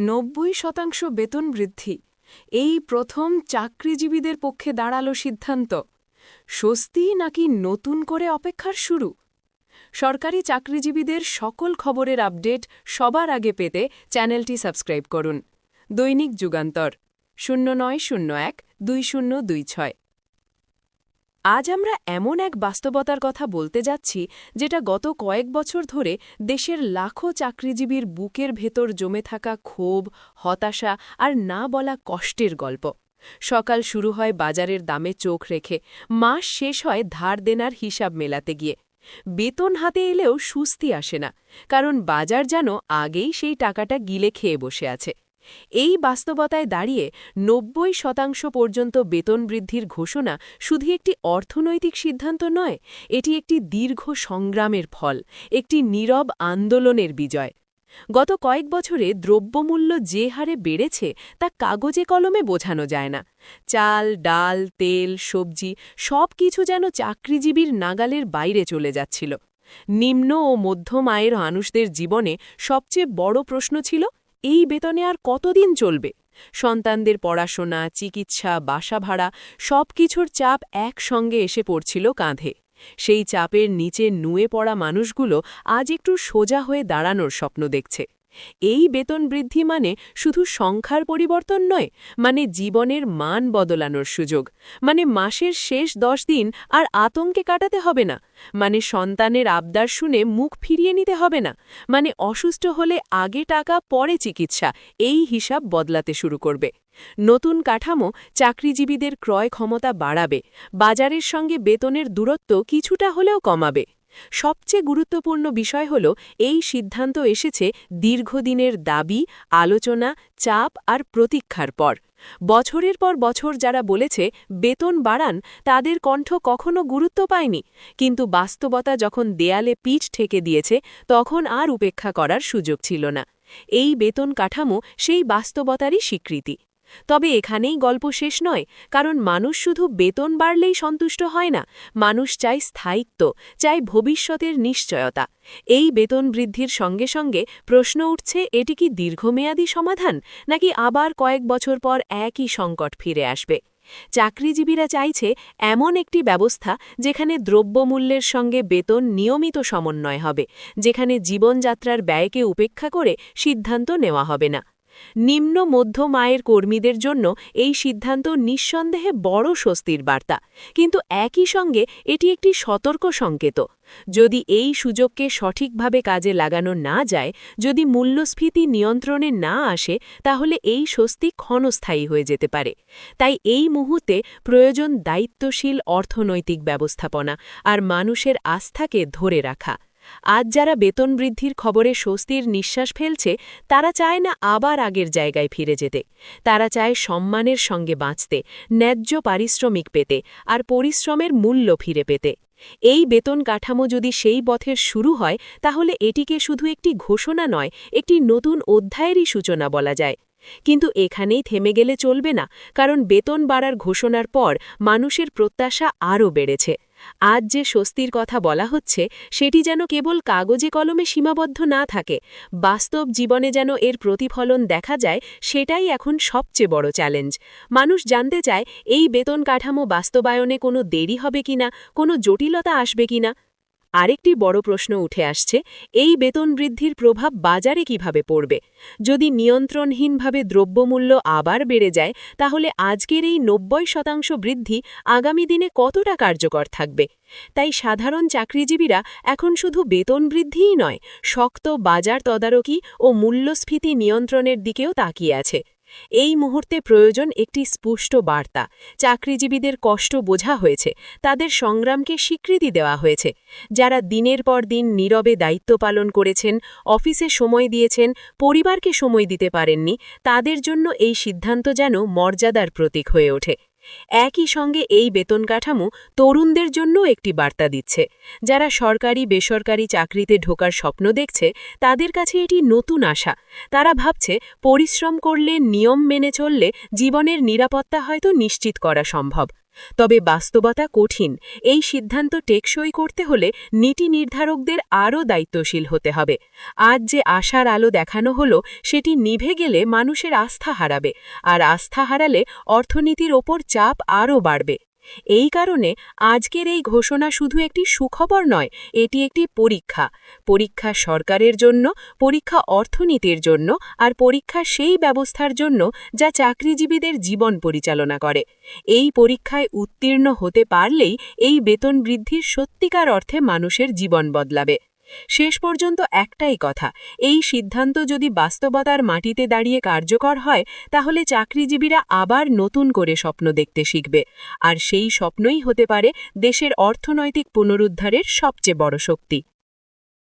নব্বই শতাংশ বেতন বৃদ্ধি। এই প্রথম চাকরিজীবীদের পক্ষে দাঁড়াল সিদ্ধান্ত। স্বস্তি নাকি নতুন করে অপেক্ষার শুরু? সরকারি চাকরিজীবীদের সকল খবরের আপডেট সবার আগে পেতে চ্যানেলটি সাবস্ক্রাইব করুন। দৈনিক যুগান্তর, শূন্য নয় শূন্য এক দুই শূন্য দুই ছয়। আজ আমরা এমন এক বাস্তবতার কথা বলতে যাচ্ছি, যেটা গত কয়েক বছর ধরে দেশের লাখো চাকরিজীবীর বুকের ভেতর জমে থাকা ক্ষোভ, হতাশা আর না বলা কষ্টের গল্প। সকাল শুরু হয় বাজারের দামে চোখ রেখে, মাস শেষ হয় ধার দেনার হিসাব মেলাতে গিয়ে। বেতন হাতে এলেও সুস্তি আসে না, কারণ বাজার যেন আগেই সেই টাকাটা গিলে খেয়ে বসে আছে। এই বাস্তবতায় দাঁড়িয়ে নব্বই শতাংশ পর্যন্ত বেতন বৃদ্ধির ঘোষণা শুধু একটি অর্থনৈতিক সিদ্ধান্ত নয়, এটি একটি দীর্ঘ সংগ্রামের ফল, একটি নীরব আন্দোলনের বিজয়। গত কয়েক বছরে দ্রব্যমূল্য যে হারে বেড়েছে তা কাগজে কলমে বোঝানো যায় না। চাল, ডাল, তেল, সবজি সব কিছু যেন চাকরিজীবীর নাগালের বাইরে চলে যাচ্ছিল। নিম্ন ও মধ্যম আয়ের মানুষদের জীবনে সবচেয়ে বড় প্রশ্ন ছিল এই বেতনে আর কতদিন চলবে? সন্তানদের পড়াশোনা, চিকিৎসা, বাসা ভাড়া সব কিছুর চাপ একসঙ্গে এসে পড়ছিল কাঁধে। সেই চাপের নিচে নুয়ে পড়া মানুষগুলো আজ একটু সোজা হয়ে দাঁড়ানোর স্বপ্ন দেখছে। এই বেতন বৃদ্ধি মানে শুধু সংখ্যার পরিবর্তন নয় মানে জীবনের মান বদলানোর সুযোগ মানে মাসের শেষ দশ দিন আর আতঙ্কে কাটাতে হবে না মানে সন্তানের আবদার শুনে মুখ ফিরিয়ে নিতে হবে না মানে অসুস্থ হলে আগে টাকা, পরে চিকিৎসা, এই হিসাব বদলাতে শুরু করবে। নতুন কাঠামো চাকরিজীবীদের ক্রয় ক্ষমতা বাড়াবে, বাজারের সঙ্গে বেতনের দূরত্ব কিছুটা হলেও কমাবে। সবচেয়ে গুরুত্বপূর্ণ বিষয় হল, এই সিদ্ধান্ত এসেছে দীর্ঘদিনের দাবি, আলোচনা, চাপ আর প্রতীক্ষার পর। বছরের পর বছর যারা বলেছে বেতন বাড়ান, তাদের কণ্ঠ কখনো গুরুত্ব পায়নি। কিন্তু বাস্তবতা যখন দেয়ালে পিঠ ঠেকে দিয়েছে, তখন আর উপেক্ষা করার সুযোগ ছিল না। এই বেতন কাঠামো সেই বাস্তবতারই স্বীকৃতি। তবে এখানেই গল্প শেষ নয়, কারণ মানুষ শুধু বেতন বাড়লেই সন্তুষ্ট হয় না, মানুষ চায় স্থায়িত্ব, চায় ভবিষ্যতের নিশ্চয়তা। এই বেতন বৃদ্ধির সঙ্গে সঙ্গে প্রশ্ন উঠছে, এটি কি দীর্ঘমেয়াদী সমাধান, নাকি আবার কয়েক বছর পর একই সংকট ফিরে আসবে? চাকরিজীবীরা চাইছে এমন একটি ব্যবস্থা, যেখানে দ্রব্যমূল্যের সঙ্গে বেতন নিয়মিত সমন্বয় হবে, যেখানে জীবনযাত্রার ব্যয়কে উপেক্ষা করে সিদ্ধান্ত নেওয়া হবে না। নিম্ন মধ্যম আয়ের কর্মীদের জন্য এই সিদ্ধান্ত নিঃসন্দেহে বড় স্বস্তির বার্তা। কিন্তু একই সঙ্গে এটি একটি সতর্ক সংকেত। যদি এই সুযোগকে সঠিকভাবে কাজে লাগানো না যায়, যদি মূল্যস্ফীতি নিয়ন্ত্রণে না আসে, তাহলে এই স্বস্তি ক্ষণস্থায়ী হয়ে যেতে পারে। তাই এই মুহূর্তে প্রয়োজন দায়িত্বশীল অর্থনৈতিক ব্যবস্থাপনা আর মানুষের আস্থাকে ধরে রাখা। আজ যারা বেতন বৃদ্ধির খবরে স্বস্তির নিঃশ্বাস ফেলছে, তারা চায় না আবার আগের জায়গায় ফিরে যেতে। তারা চায় সম্মানের সঙ্গে বাঁচতে, ন্যায্য পারিশ্রমিক পেতে আর পরিশ্রমের মূল্য ফিরে পেতে। এই বেতন কাঠামো যদি সেই পথের শুরু হয়, তাহলে এটিকে শুধু একটি ঘোষণা নয়, একটি নতুন অধ্যায়েরই সূচনা বলা যায়। কিন্তু এখানেই থেমে গেলে চলবে না, কারণ বেতন বাড়ার ঘোষণার পর মানুষের প্রত্যাশা আরও বেড়েছে। আজ যে স্বস্তির কথা বলা হচ্ছে, সেটি যেন কেবল কাগজে কলমে সীমাবদ্ধ না থাকে, বাস্তব জীবনে যেন এর প্রতিফলন দেখা যায়, সেটাই এখন সবচেয়ে বড় চ্যালেঞ্জ। মানুষ জানতে চায়, এই বেতন কাঠামো বাস্তবায়নে কোনো দেরি হবে কিনা, কোনো জটিলতা আসবে কিনা। আরেকটি বড় প্রশ্ন উঠে আসছে, এই বেতন বৃদ্ধির প্রভাব বাজারে কীভাবে পড়বে? যদি নিয়ন্ত্রণহীনভাবে দ্রব্যমূল্য আবার বেড়ে যায়, তাহলে আজকের এই নব্বই শতাংশ বৃদ্ধি আগামী দিনে কতটা কার্যকর থাকবে? তাই সাধারণ চাকরিজীবীরা এখন শুধু বেতন বৃদ্ধিই নয়, শক্ত বাজার তদারকি ও মূল্যস্ফীতি নিয়ন্ত্রণের দিকেও তাকিয়ে আছে। এই মুহূর্তে প্রয়োজন একটি স্পুষ্ট বার্তা। চাকরিজীবীদের কষ্ট বোঝা হয়েছে, তাদের সংগ্রামকে স্বীকৃতি দেওয়া হয়েছে। যারা দিনের পর দিন নীরবে দায়িত্ব পালন করেছেন, অফিসে সময় দিয়েছেন, পরিবারকে সময় দিতে পারেননি, তাদের জন্য এই সিদ্ধান্ত যেন মর্যাদার প্রতীক হয়ে ওঠে। একই সঙ্গে এই বেতন কাঠামো তরুণদের জন্য একটি বার্তা দিচ্ছে। যারা সরকারি, বেসরকারি চাকরিতে ঢোকার স্বপ্ন দেখছে, তাদের কাছে এটি নতুন আশা। তারা ভাবছে, পরিশ্রম করলে, নিয়ম মেনে চললে জীবনের নিরাপত্তা হয়তো নিশ্চিত করা সম্ভব। তবে বাস্তবতা কঠিন। এই সিদ্ধান্ত টেকসই করতে হলে নীতি নির্ধারকদের আরও দায়িত্বশীল হতে হবে। আজ যে আশার আলো দেখানো হলো, সেটি নিভে গেলে মানুষের আস্থা হারাবে, আর আস্থা হারালে অর্থনীতির ওপর চাপ আরও বাড়বে। এই কারণে আজকের এই ঘোষণা শুধু একটি সুখবর নয়, এটি একটি পরীক্ষা। পরীক্ষা সরকারের জন্য, পরীক্ষা অর্থনীতির জন্য, আর পরীক্ষা সেই ব্যবস্থার জন্য যা চাকরিজীবীদের জীবন পরিচালনা করে। এই পরীক্ষায় উত্তীর্ণ হতে পারলেই এই বেতন বৃদ্ধির সত্যিকার অর্থে মানুষের জীবন বদলাবে। শেষ পর্যন্ত একটাই কথা, এই সিদ্ধান্ত যদি বাস্তবতার মাটিতে দাঁড়িয়ে কার্যকর হয়, তাহলে চাকরিজীবীরা আবার নতুন করে স্বপ্ন দেখতে শিখবে। আর সেই স্বপ্নই হতে পারে দেশের অর্থনৈতিক পুনরুদ্ধারের সবচেয়ে বড় শক্তি।